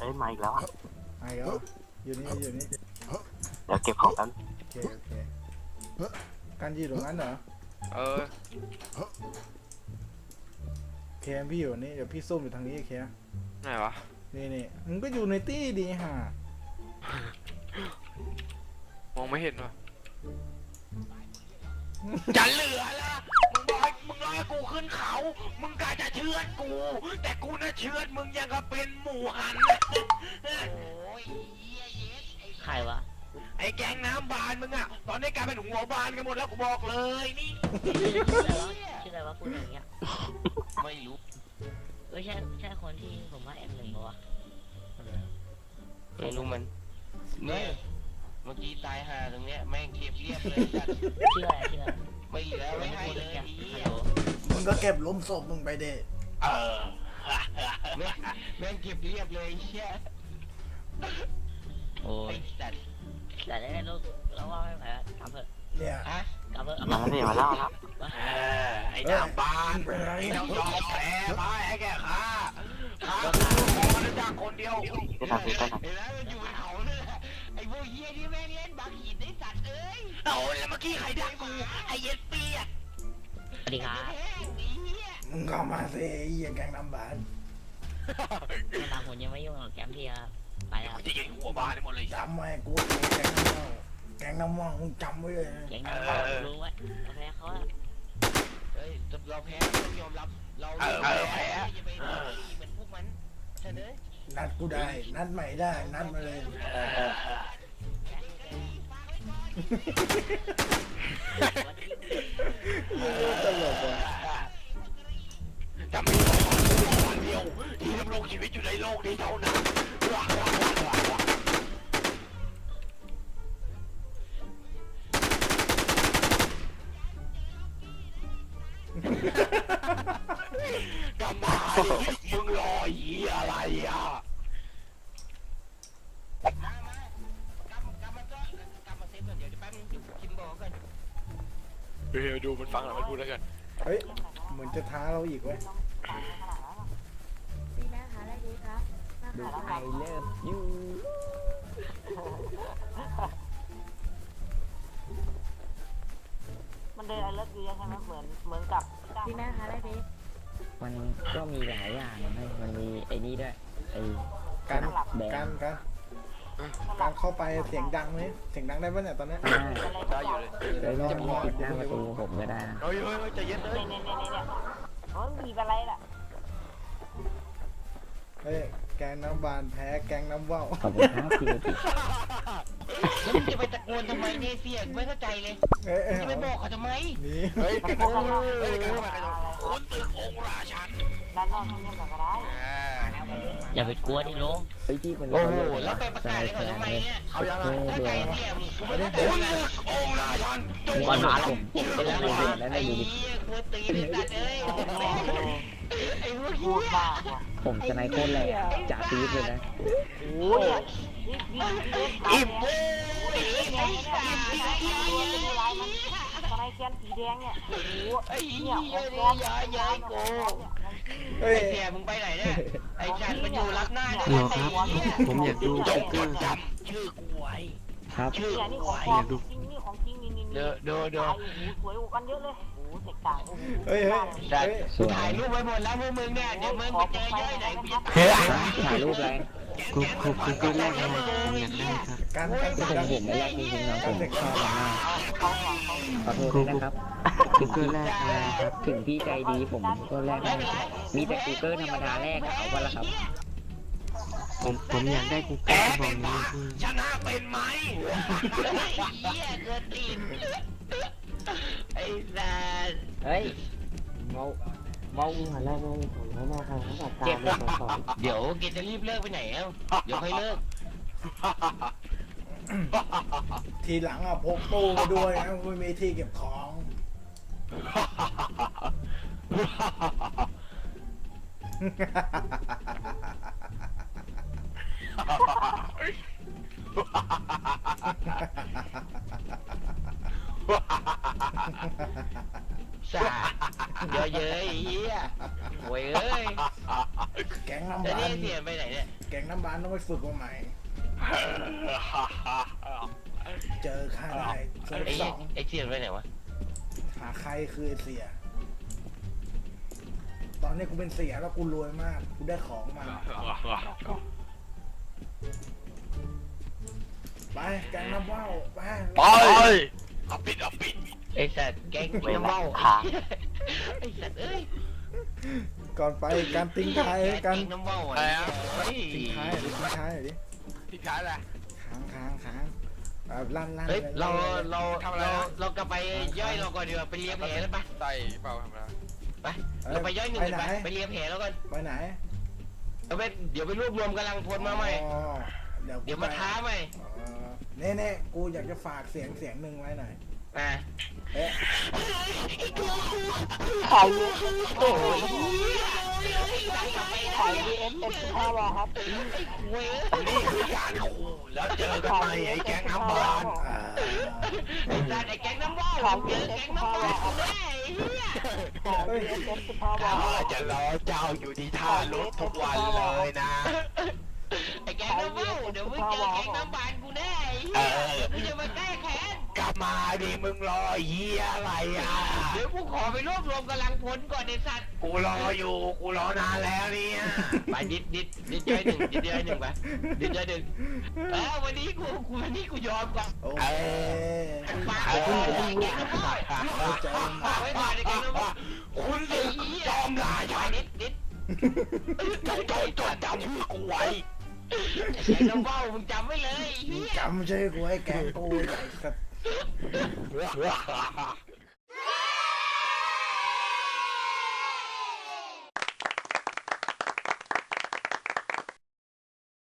เอ้ยมาอีกแล้วอะไอ้ก็อยู่นี่อยู่นี่เดี๋ยวเก็บของกันโอเคโอเคการยืนตรงนั้นเหรอเออเคมพี่อยู่นี่เดี๋ยวพี่ซุ่มอยู่ทางนี้โอเคไหนวะนี่นี่มึงก็อยู่ในตี้ดีห่ามองไม่เห็นวะ จะเหลือละมึงบอกให้มึงรอให้กูขึ้นเขา มึงกะจะเชือดกู แต่กูน่ะเชือดมึงยังกับเป็นหมูหันนะโอ้ยเหี้ยเย็ดไอ้ใครวะ ไอ้แกงน้ำบานมึงอะตอนนี้กลายเป็นหัวบานกันหมดแล้วกูบอกเลยนี่ ชื่ออะไรวะชื่ออะไรวะพูดอย่างเงี้ยไม่รู้เอ้ยใช่ใช่คนที่ผมว่าเอ็มหนึ่งปะวะไม่รู้มัน เนี่ยเมื่อกี้ตายห่าตรงเนี้ยแม่งเก็บเรียบเลยจัดชื่ออะไรชื่ออะไรไม่เหลือไม่ให้พูดเลเลยยไอ้ฮัเหี้ลยโหลมึงก็เก็บล้มศพมึงไปเด้เออแม่งแม่งเก็บเรียบเลยไอ้เชี่ยโอ้ไอ้ยสัตว์แต่ได้ลูกแล้วว่าไม่ไหวแล้วกลับเถอะเนี่ยอะกลับเถอะเอามามาแล้วนี่มาแล้วครับวะเออไอ้น้ำบานไอ้น้ำยอมแพ้ไปไอ้แกข้าข้าขอนะจากคนเดียวพี่ทำพี่ต้นหน่อยเห็นแล้วมันอยู่บนเขาเลยอะไอ้พวกเหี้ยที่แม่งเล่นบางหินไอ้สัตว์เอ้ยโอ้ยแล้วเมื่อกี้ใครด่ากูไอ้เย็ดเปียกสวัสดีครับแม่งไอ้เหี้ยมึงเข้ามาสิไอ้เหี้ยแกงน้ำบานแนะนำผมยังไม่ยุ่งกับแกมพี่ครับไปแล้วจะยิงหัวบานให้หมดเลยจ้ะจำไว้กูแกงน้ำเมาแกงน้ำม่วงมึงจำไว้เลยนะเก่งนะเรารู้ไว้เราแพ้เขาอะเฮ้ยเราแพ้ต้องยอมรับเราแพ้อย่าไปเหมือนพวกมันเฉยเลยนัดกูได้ นัดใหม่ได้ นัดมาเลย ตลกว่ะจะมีคนเดียวที่ดำรงชีวิตอยู่ในโลกนี้เท่านั้นว้าวว้าวว้าวว้าวกำมาดิมึง เฮ้ยดูมันฟังหน่อยมันพูดแล้วกันเฮ้ยเหมือนจะท้าเราอีกเว้ยดีนะหาอะไรดีครับมาหาอะไรเลิฟยูมันเดินไอเลิฟยูใช่ไหมเหมือนเหมือนกับดีนะหาอะไรดีมันก็มีหลายอย่างนะมันมีไอ้นี่ด้วยไอ้การการการการเข้าไปเสียงดังไหมเสียงดังได้ปะเนี่ยตอนเนี้ยได้อยู่ เลยเดี๋ยวจะมีติดหน้าประตูผมก็ได้นะเฮ้ยเฮ้ยเฮ้ยใจเย็นเลยเนี่ยเนี่ยเนี่ยเนี่ยเฮ้ยมีอะไรล่ะเฮ้ยแกงน้ำบานแพ้แกงน้ำว่าวขอบคุณครับพี่ติแล้วมึงจะไปตะโกนทำไมเนี่ยเสียงไม่เข้าใจเลยเอ้ยเอ้ยจะไปบอกเขาทำไมนี่เฮ้ยใครเข้ามาเฮ้ยใครเข้ามาใครเข้ามาคนตึกองค์ราชันด้านนอกทำยังไงก็ได้ อ่า อย่าไปกลัวดิลุงเฮ้ยพี่มันโอ้โหแล้วไปประกาศให้เขาทำไมเนี่ยเอายังไงถ้าใจเสียมึงกูไม่เข้าใจคนนะตึกองค์ราชันจงก่อนหมาหผมผมก็ได้ดูแล้วไอ้ได้ดูเหี้ยกูตีเลยสัตว์เอ้ยไอ้พวกพูเหี้ดยมากว่ะผมจะในโคตรแรงจ่าปี๊ดเลยนะโอ้ยนี่นี่นี่อิ่มเนี่โอ้ยยเนี่ยเนี่ยเนี่ยตัวเป็นอะไรมันทำไมแขนสีแดงเนี่ยโอ้โหไอ้เนี่เหี้ยยของเนี่ยแกย้ายย้ายกูเฮ้ย ไอ้เสียมึงไปไหนเนี่ยไอ้ฉันมันอยู่รับหน้าด้วยฮัลโหลไอ้ครับเหี้ยผมอยากดูจสงติ๊กจเกอดร์จำชื่อกูไว้ครับชื่อเนี่ยนี่กูของไว้ปลอมจริงนี่ของจริงนี่นี่นี่เดี๋ยวเดี๋ยวเดี๋ยวโอ้โหสวยกว่ากันเยอะเลยโอ้โหแตกต่างโอ้โหเฮ้ยเฮ้ยแต่เฮ้ยสวยถ่ายรูปไว้หมดแล้วพวกมึงเนี่ยเดี๋ยวมึงไปเจอเย้ยไหนกูจะเฮ้ยถ่ายรูปอะไรกูกูกูเกอร์แรกอะไรผมอยากได้ครับการการเสียงผมดังเห็นไม่แรกจริงๆนะผมชอบมากขอโทษด้วยนะครับ กูเกอร์แรกอะไรครับ ถึงพี่ใจดีผมก็แลกได้มีแต่กูเกอร์ธรรมดาแรกอะเอาไปละครับ ผมผมอยากได้กูแกเกอร์บอเป็กนนี้บ้าพี่ชนะเป็นไหมเหี้ยเกินตีนไอ้สัสเฮ้ยเมาเมาหันแรกเลยผมไม่น่าใครเขาแบบตามเลยสอนเดี๋ยวเกจะรีบเลิกไปไหนเอ้าเดี๋ยวค่อยเลิกทีหลังอะพกตู้มาด้วยนะไม่มีที่เก็บของ สาเยอะเย้ยไอ้เหี้ยโวยเอ้ยแก๊งน้ำแล้วบานี่นเสียไปไหนเนี่ย แก๊งน้ำบานต้องไปฝึกมาใหม่ เจอข้าได้เซิร์ฟไอ้สองไอ้เสียไปไหนวะ หาใครคือไอ้เสีย ตอนนี้กูเป็นเสียแล้วกูรวยมาก กูได้ของมา ไปแก๊งน้ำว่าวไปไปเอาปิดเอาปิดไอ้สัตว์แก๊งเวน้ำลาเมาค้างไอ้สัตว์เอ้ยก่อนไปการติ้งท้ายกันแก๊งน้ำเมาอะอะไรไรอะเฮ้ยติ้งท้ายหรือติ้งท้ายหน่อยดิทิ้งท้ายแหละค้างค้างค้าง อ่าลั่นลั่นเฮ้ยลเราลั่นเราทำอะไรเรานะ เรากลับไปย่อยเราก่อนดีกว่าไปเลียแผลแล้วปะใส่เปล่าทำอะไรไปเอ้ยเราไปย่อยหนึ่งไปกันไหนไปไปเลียแผลแล้วกันไปไหนเราไปเดี๋ยวไปรวบรวมกำลังพลมาใหม่อ๋อเดี๋ยวกูเดี๋ยวมาไปท้าใหม่อ๋อเน่เน่กูอยากจะฝากเสียงเสียงหนึ่งไว้หน่อยอะเอ๊ะขายยูโอ้ย ขายยูเอฟเอฟห้าวอครับเว้ยนี่คือการขู่แล้วเจอกันใหมไอ้แก๊งน้ำบานไอ้สัตว์ไอ้แก๊งน้ำเมาเจอแก๊งน้ำเมากูแน่ไอ้เหี้ยขายยูเอฟเอฟห้าวอข้าจะรอเจ้าอยู่ที่ท่ารถทุกวันเลยนะ ไอ้แก๊งน้ำเมาเดี๋ยวมึงเจอแก๊งน้ำบาน มาดิมึงรอเฮียอะไรอะ เดี๋ยวกูขอไปรวบรวมกำลังพลก่อนไอ้สัตว์กูรออยู่ กูรอนานแล้วเนี่ย ไปดิดดิดดิดย่อยหนึ่งดิดย่อยหนึ่งไปดิดย่อยหนึ่งเออวันนี้กูกูวันนี้กูยอมก่อนโอเคฝากเอไว้ก่อนอไอ้แก๊งน้ำเมาเข้าใจฝากไว้ก่อนไอ้แก๊งน้ำเมาคุณไอ้เหี้ยจอมราชันดิดดิดจงจงจดจำชื่อกูไว้ไอ้แก๊งน้ำเมามึงจำไว้เลยไอ้เหี้ย จำชื่อกูไอ้แกงกูไอ้สัตว์ 哈哈哈哈